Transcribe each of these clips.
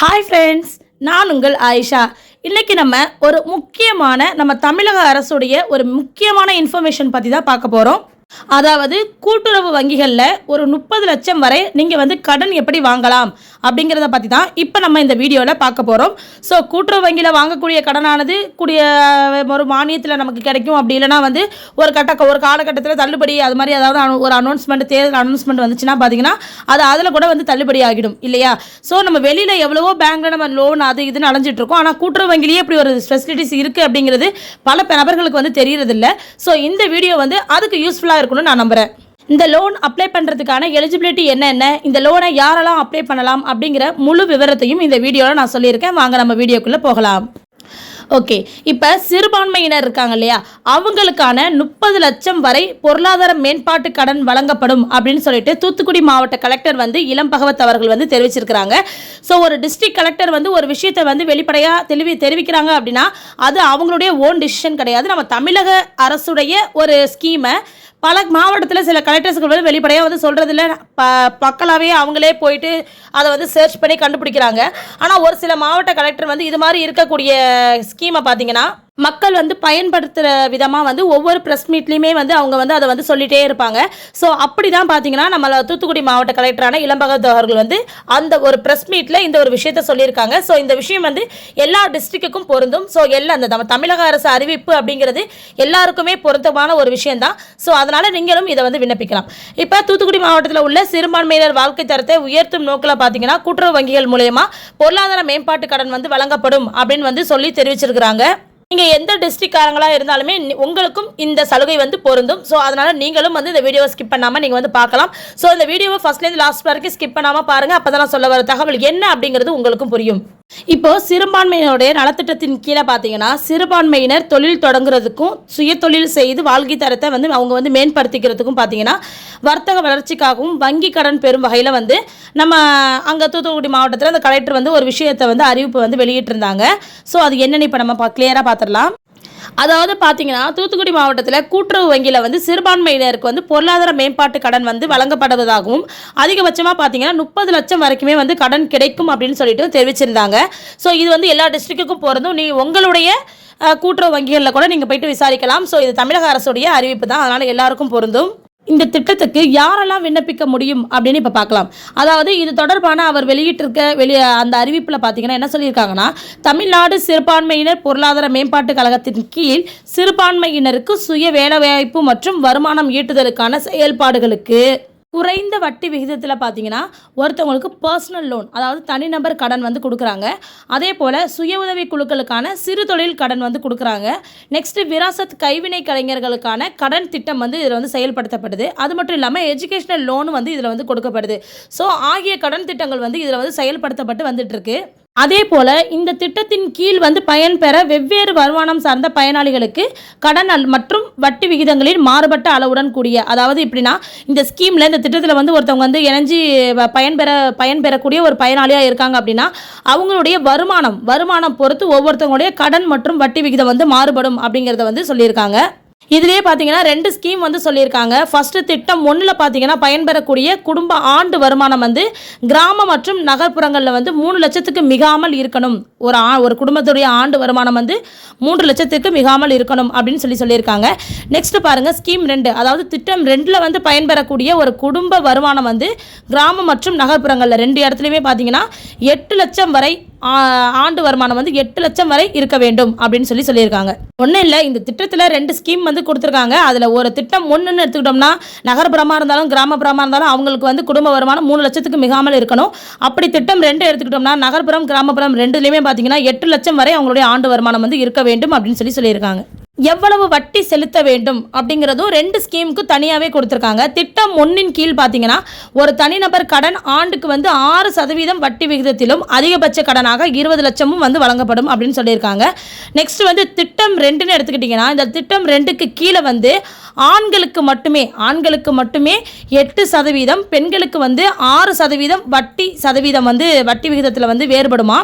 Hi friends நான் உங்கள் ஆயிஷா. இன்றைக்கி நம்ம ஒரு முக்கியமான நம்ம தமிழக அரசுடைய ஒரு முக்கியமான இன்ஃபர்மேஷன் பற்றி தான் பார்க்க போகிறோம் அதாவது கூட்டுறவு வங்கிகளில் ஒரு முப்பது லட்சம் வரை நீங்கள் வந்து கடன் எப்படி வாங்கலாம் அப்படிங்கிறத பற்றி தான் இப்போ நம்ம இந்த வீடியோவில் பார்க்க போகிறோம் ஸோ கூட்டுறவு வங்கியில் வாங்கக்கூடிய கடனானது கூடிய ஒரு மானியத்தில் நமக்கு கிடைக்கும். அப்படி இல்லைனா வந்து ஒரு கட்ட ஒரு காலகட்டத்தில் தள்ளுபடி அது மாதிரி அதாவது அனு- ஒரு அனௌன்ஸ்மெண்ட் தேர்தல் அனௌன்ஸ்மெண்ட் வந்துச்சுன்னா பார்த்தீங்கன்னா அது அதில் கூட வந்து தள்ளுபடி ஆகிடும். இல்லையா? ஸோ நம்ம வெளியில் எவ்வளவோ பேங்க்கில் நம்ம லோன் அது இதுன்னு அலைஞ்சிட்டு இருக்கோம். ஆனால் கூட்டுறவு வங்கிலேயே இப்படி ஒரு ஃபெசிலிட்டிஸ் இருக்குது அப்படிங்கிறது பல நபர்களுக்கு வந்து தெரியறதில்ல. ஸோ இந்த வீடியோ வந்து அதுக்கு யூஸ்ஃபுல்லாக இருக்கும்னு நான் நம்புகிறேன் இந்த லோன் அப்ளை பண்ணுறதுக்கான எலிஜிபிலிட்டி என்னென்ன இந்த லோனை யாரெல்லாம் அப்ளை பண்ணலாம் அப்படிங்கிற முழு விவரத்தையும் இந்த வீடியோவில் நான் சொல்லியிருக்கேன். வாங்க நம்ம வீடியோக்குள்ளே போகலாம். ஓகே இப்போ சிறுபான்மையினர் இருக்காங்க இல்லையா? அவங்களுக்கான முப்பது லட்சம் வரை பொருளாதார மேம்பாட்டு கடன் வழங்கப்படும் அப்படின்னு சொல்லிட்டு தூத்துக்குடி மாவட்ட கலெக்டர் வந்து இளம் பகவத் அவர்கள் வந்து தெரிவிச்சிருக்கிறாங்க. ஸோ ஒரு டிஸ்ட்ரிக்ட் கலெக்டர் வந்து ஒரு விஷயத்தை வந்து வெளிப்படையாக தெளிவி தெரிவிக்கிறாங்க அப்படின்னா அது அவங்களுடைய ஓன் டிசிஷன் கிடையாது. நம்ம தமிழக அரசுடைய ஒரு ஸ்கீமை பல மாவட்டத்தில் சில கலெக்டர்ஸ்கள் வந்து வெளிப்படையாக வந்து சொல்கிறதில்ல ப மக்களாகவே அவங்களே போயிட்டு அதை வந்து சர்ச் பண்ணி கண்டுபிடிக்கிறாங்க. ஆனால் ஒரு சில மாவட்ட கலெக்டர் வந்து இது மாதிரி இருக்கக்கூடிய ஸ்கீமை பார்த்தீங்கன்னா மக்கள் வந்து பயன்படுத்துகிற விதமாக வந்து ஒவ்வொரு ப்ரெஸ் மீட்லேயுமே வந்து அவங்க வந்து அதை வந்து சொல்லிகிட்டே இருப்பாங்க. ஸோ அப்படி தான் பார்த்தீங்கன்னா நம்ம தூத்துக்குடி மாவட்ட கலெக்டரான இளம்பகத் அவர்கள் வந்து அந்த ஒரு ப்ரெஸ் மீட்டில் இந்த ஒரு விஷயத்த சொல்லியிருக்காங்க. ஸோ இந்த விஷயம் வந்து எல்லா டிஸ்ட்ரிக்ட்டுக்கும் பொருந்தும். ஸோ எல்லா அந்த நம்ம தமிழக அரசு அறிவிப்பு அப்படிங்கிறது எல்லாருக்குமே பொருத்தமான ஒரு விஷயம்தான். ஸோ அதனால் நீங்களும் இதை வந்து விண்ணப்பிக்கலாம். இப்போ தூத்துக்குடி மாவட்டத்தில் உள்ள சிறுபான்மையினர் வாழ்க்கை தரத்தை உயர்த்தும் நோக்கில் பார்த்தீங்கன்னா கூட்டுறவு வங்கிகள் மூலயமா பொருளாதார மேம்பாட்டு கடன் வந்து வழங்கப்படும் அப்படின்னு வந்து சொல்லி தெரிவிச்சிருக்கிறாங்க. நீங்கள் எந்த டிஸ்ட்ரிக்ட்காரங்களாக இருந்தாலுமே உங்களுக்கும் இந்த சலுகை வந்து பொருந்தும். ஸோ அதனால் நீங்களும் வந்து இந்த வீடியோவை ஸ்கிப் பண்ணாமல் நீங்கள் வந்து பார்க்கலாம். ஸோ இந்த வீடியோவை ஃபஸ்ட்லேருந்து லாஸ்ட் வரைக்கும் ஸ்கிப் பண்ணாமல் பாருங்கள் அப்போ தான் சொல்ல வர தகவல் என்ன அப்படிங்கிறது உங்களுக்கும் புரியும். இப்போ சிறுபான்மையினருடைய நலத்திட்டத்தின் கீழே பார்த்தீங்கன்னா சிறுபான்மையினர் தொழில் தொடங்குறதுக்கும் சுய தொழில் செய்து வாழ்க்கை தரத்தை வந்து அவங்க வந்து மேம்படுத்திக்கிறதுக்கும் பார்த்தீங்கன்னா வர்த்தக வளர்ச்சிக்காகவும் வங்கி கடன் பெறும் வகையில் வந்து நம்ம அங்கே தூத்துக்குடி மாவட்டத்தில் அந்த கலெக்டர் வந்து ஒரு விஷயத்தை வந்து அறிவிப்பு வந்து வெளியிட்டிருந்தாங்க. ஸோ அது என்னென்ன இப்போ நம்ம கிளியராக பார்த்துடலாம். அதாவது பார்த்தீங்கன்னா தூத்துக்குடி மாவட்டத்தில் கூட்டுறவு வங்கியில் வந்து சிறுபான்மையினருக்கு வந்து பொருளாதார மேம்பாட்டு கடன் வந்து வழங்கப்படுவதாகவும் அதிகபட்சமாக பார்த்தீங்கன்னா முப்பது லட்சம் வரைக்குமே வந்து கடன் கிடைக்கும் அப்படின்னு சொல்லிட்டு தெரிவிச்சிருந்தாங்க. ஸோ இது வந்து எல்லா டிஸ்ட்ரிக்ட்டுக்கும் போகிறதும் நீ உங்களுடைய கூட்டுறவு வங்கிகளில் கூட நீங்கள் போயிட்டு விசாரிக்கலாம். ஸோ இது தமிழக அரசுடைய அறிவிப்பு தான். அதனால் எல்லாருக்கும் பொருந்தும். இந்த திட்டத்துக்கு யாரெல்லாம் விண்ணப்பிக்க முடியும் அப்படின்னு இப்போ பார்க்கலாம். அதாவது இது தொடர்பான அவர் வெளியிட்டிருக்க வெளியே அந்த அறிவிப்பில் பார்த்தீங்கன்னா என்ன சொல்லியிருக்காங்கன்னா தமிழ்நாடு சிறுபான்மையினர் பொருளாதார மேம்பாட்டு கழகத்தின் கீழ் சிறுபான்மையினருக்கு சுய வேலைவாய்ப்பு மற்றும் வருமானம் ஈட்டுதலுக்கான செயல்பாடுகளுக்கு குறைந்த வட்டி விகிதத்தில் பார்த்தீங்கன்னா ஒருத்தவங்களுக்கு பர்சனல் லோன் அதாவது தனிநபர் கடன் வந்து கொடுக்குறாங்க. அதே போல் சுய உதவி குழுக்களுக்கான சிறு தொழில் கடன் வந்து கொடுக்குறாங்க. நெக்ஸ்ட்டு விராசத் கைவினை கலைஞர்களுக்கான கடன் திட்டம் வந்து இதில் வந்து செயல்படுத்தப்படுது. அது மட்டும் இல்லாமல் எஜுகேஷனல் லோன் வந்து இதில் வந்து கொடுக்கப்படுது. ஸோ ஆகிய கடன் திட்டங்கள் வந்து இதில் வந்து செயல்படுத்தப்பட்டு வந்துட்டுருக்கு அதே போல் இந்த திட்டத்தின் கீழ் வந்து பயன்பெற வெவ்வேறு வருமானம் சார்ந்த பயனாளிகளுக்கு கடன் அல்- மற்றும் வட்டி விகிதங்களில் மாறுபட்ட அளவுடன் கூடிய அதாவது இப்படின்னா இந்த ஸ்கீமில் இந்த திட்டத்தில் வந்து ஒருத்தவங்க வந்து இணைஞ்சி வ- பயன்பெற பயன்பெறக்கூடிய ஒரு பயனாளியாக இருக்காங்க அப்படின்னா அவங்களுடைய வருமானம் வருமானம் பொறுத்து ஒவ்வொருத்தவங்களுடைய கடன் மற்றும் வட்டி விகிதம் வந்து மாறுபடும் அப்படிங்கிறத வந்து சொல்லியிருக்காங்க. இதுலேயே பார்த்தீங்கன்னா ரெண்டு ஸ்கீம் வந்து சொல்லியிருக்காங்க. ஃபஸ்ட்டு திட்டம் ஒன்றில் பார்த்தீங்கன்னா பயன்பெறக்கூடிய குடும்ப ஆண்டு வருமானம் வந்து கிராம மற்றும் நகர்ப்புறங்களில் வந்து மூணு லட்சத்துக்கு மிகாமல் இருக்கணும். ஒரு ஆ ஒரு குடும்பத்துடைய ஆண்டு வருமானம் வந்து மூன்று லட்சத்துக்கு மிகாமல் இருக்கணும் அப்படின்னு சொல்லி சொல்லியிருக்காங்க. நெக்ஸ்ட் பாருங்கள் ஸ்கீம் ரெண்டு. அதாவது திட்டம் ரெண்டில் வந்து பயன்பெறக்கூடிய ஒரு குடும்ப வருமானம் வந்து கிராமம் மற்றும் நகர்ப்புறங்களில் ரெண்டு இடத்துலையுமே பார்த்தீங்கன்னா எட்டு லட்சம் வரை ஆண்டு வருமானம் வந்து எட்டு லட்சம் வரை இருக்க வேண்டும் அப்படின்னு சொல்லி சொல்லியிருக்காங்க. ஒன்றும் இல்லை இந்த திட்டத்தில் ரெண்டு ஸ்கீம் வந்து கொடுத்துருக்காங்க. அதில் ஒரு திட்டம் ஒன்றுன்னு எடுத்துக்கிட்டோம்னா நகர்ப்புறமாக இருந்தாலும் கிராமப்புறமாக இருந்தாலும் அவங்களுக்கு வந்து குடும்ப வருமானம் மூணு லட்சத்துக்கு மிகாமல் இருக்கணும். அப்படி திட்டம் ரெண்டு எடுத்துக்கிட்டோம்னா நகர்ப்புறம் கிராமப்புறம் ரெண்டுலேயுமே பார்த்தீங்கன்னா எட்டு லட்சம் வரை அவங்களுடைய ஆண்டு வருமானம் வந்து இருக்க வேண்டும் அப்படின்னு சொல்லி சொல்லியிருக்காங்க. எவ்வளவு வட்டி செலுத்த வேண்டும் அப்படிங்கிறதும் ரெண்டு ஸ்கீமுக்கு தனியாகவே கொடுத்துருக்காங்க. திட்டம் ஒன்றின் கீழ் பார்த்தீங்கன்னா ஒரு தனிநபர் கடன் ஆண்டுக்கு வந்து ஆறு சதவீதம் வட்டி விகிதத்திலும் அதிகபட்ச கடனாக இருபது லட்சமும் வந்து வழங்கப்படும் அப்படின்னு சொல்லியிருக்காங்க. நெக்ஸ்ட் வந்து திட்டம் ரெண்டுன்னு எடுத்துக்கிட்டிங்கன்னா இந்த திட்டம் ரெண்டுக்கு கீழே வந்து ஆண்களுக்கு மட்டுமே ஆண்களுக்கு மட்டுமே எட்டு சதவீதம் பெண்களுக்கு வந்து ஆறு சதவீதம் வட்டி சதவீதம் வந்து வட்டி விகிதத்தில் வந்து வேறுபடுமா?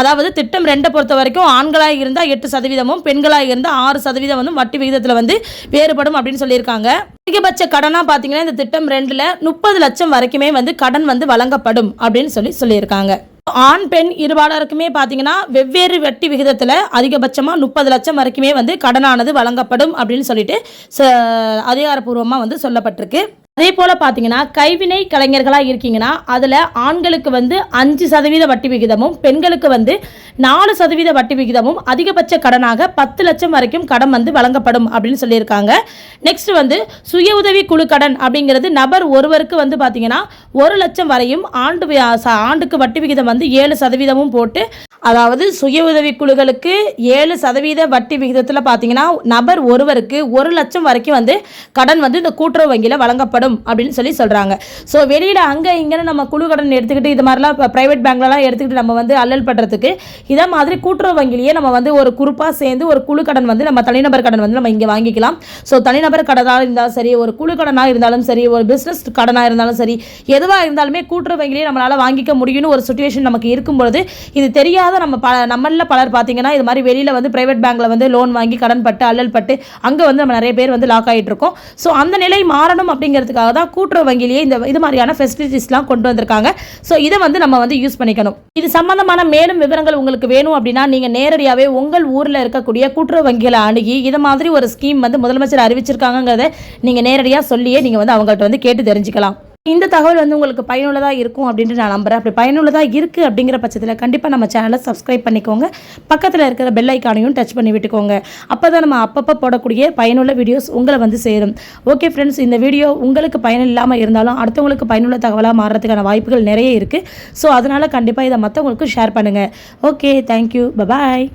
அதாவது திட்டம் ரெண்டை பொறுத்த வரைக்கும் ஆண்களாக இருந்தால் எட்டு சதவீதமும் பெண்களாக இருந்தால் ஆறு சதவீதம் வந்து வட்டி விகிதத்தில் வந்து வேறுபடும் அப்படின்னு சொல்லியிருக்காங்க. அதிகபட்ச கடனாக பார்த்தீங்கன்னா இந்த திட்டம் ரெண்டில் முப்பது லட்சம் வரைக்குமே வந்து கடன் வந்து வழங்கப்படும் அப்படின்னு சொல்லி சொல்லியிருக்காங்க. ஆண் பெண் இருபாலருக்குமே பார்த்தீங்கன்னா வெவ்வேறு வட்டி விகிதத்தில் அதிகபட்சமாக முப்பது லட்சம் வரைக்குமே வந்து கடனானது வழங்கப்படும் அப்படின்னு சொல்லிட்டு ச அதிகாரப்பூர்வமாக வந்து சொல்லப்பட்டிருக்கு. அதே போல் பார்த்தீங்கன்னா கைவினை கலைஞர்களாக இருக்கீங்கன்னா அதில் ஆண்களுக்கு வந்து அஞ்சு சதவீத வட்டி விகிதமும் பெண்களுக்கு வந்து நாலு சதவீத வட்டி விகிதமும் அதிகபட்ச கடனாக பத்து லட்சம் வரைக்கும் கடன் வந்து வழங்கப்படும் அப்படின்னு சொல்லியிருக்காங்க. நெக்ஸ்ட் வந்து சுய உதவி குழு கடன் அப்படிங்கிறது நபர் ஒருவருக்கு வந்து பார்த்தீங்கன்னா ஒரு லட்சம் வரையும் ஆண்டு ஆண்டுக்கு வட்டி விகிதம் வந்து ஏழு சதவீதமும் போட்டு அதாவது சுய உதவி குழுக்களுக்கு ஏழு சதவீத வட்டி விகிதத்தில் பார்த்தீங்கன்னா நபர் ஒருவருக்கு ஒரு லட்சம் வரைக்கும் வந்து கடன் வந்து இந்த கூட்டுறவு வங்கியில் வழங்கப்படும் அப்படின்னு சொல்லி சொல்கிறாங்க ஸோ வெளியில் அங்கே இங்கேன்னு நம்ம குழு கடன் எடுத்துக்கிட்டு இது மாதிரிலாம் இப்போ ப்ரைவேட் பேங்க்லலாம் எடுத்துக்கிட்டு நம்ம வந்து அல்லல் படுறதுக்கு இதே மாதிரி கூட்டுறவு வங்கிலேயே நம்ம வந்து ஒரு குரூப்பாக சேர்ந்து ஒரு குழு கடன் வந்து நம்ம தனிநபர் கடன் வந்து நம்ம இங்கே வாங்கிக்கலாம். ஸோ தனிநபர் கடனாக இருந்தாலும் சரி ஒரு குழு கடனாக இருந்தாலும் சரி ஒரு பிஸ்னஸ் கடனாக இருந்தாலும் சரி எதுவாக இருந்தாலுமே கூட்டுறவு வங்கிலேயே நம்மளால் வாங்கிக்க முடியும்னு ஒரு சுச்சுவேஷன் நமக்கு இருக்கும்பொழுது இது தெரியாத நம்ம ப நம்மளில் பலர் பார்த்தீங்கன்னா இது மாதிரி வெளியில் வந்து ப்ரைவேட் பேங்க்கில் வந்து லோன் வாங்கி கடன் பட்டு அல்லல் பட்டு அங்கே வந்து நம்ம நிறைய பேர் வந்து லாக் ஆகிட்டு இருக்கோம். ஸோ அந்த நிலை மாறணும் அப்படிங்கிறதுக்காக தான் கூட்டுறவு வங்கியிலேயே இந்த இது மாதிரியான ஃபெசிலிட்டிஸ்லாம் கொண்டு வந்திருக்காங்க. ஸோ இதை வந்து நம்ம வந்து யூஸ் பண்ணிக்கணும். இது சம்மந்தமான மேலும் விவரங்கள் உங்களுக்கு வேணும் அப்படின்னா நீங்கள் நேரடியாகவே உங்கள் ஊரில் இருக்கக்கூடிய கூட்டுறவு வங்கிகளை அணுகி இது மாதிரி ஒரு ஸ்கீம் வந்து முதலமைச்சர் அறிவிச்சிருக்காங்கிறத நீங்கள் நேரடியாக சொல்லியே நீங்கள் வந்து அவங்கள்ட்ட வந்து கேட்டு தெரிஞ்சுக்கலாம். இந்த தகவல் வந்து உங்களுக்கு பயனுள்ளதாக இருக்கும் அப்படின்ட்டு நான் நம்புகிறேன் அப்படி பயனுள்ளதாக இருக்குது அப்படிங்கிற பட்சத்தில் கண்டிப்பாக நம்ம சேனலை சப்ஸ்கிரைப் பண்ணிக்கோங்க. பக்கத்தில் இருக்கிற பெல் ஐக்கானையும் டச் பண்ணி விட்டுக்கோங்க. அப்போ தான் நம்ம அப்பப்போ போடக்கூடிய பயனுள்ள வீடியோஸ் உங்களை வந்து சேரும். ஓகே ஃப்ரெண்ட்ஸ் இந்த வீடியோ உங்களுக்கு பயன் இல்லாமல் இருந்தாலும் அடுத்தவங்களுக்கு பயனுள்ள தகவலாக மாறுறதுக்கான வாய்ப்புகள் நிறைய இருக்குது ஸோ அதனால் கண்டிப்பாக இதை மற்றவங்களுக்கு ஷேர் பண்ணுங்கள் ஓகே தேங்க்யூ பபாய்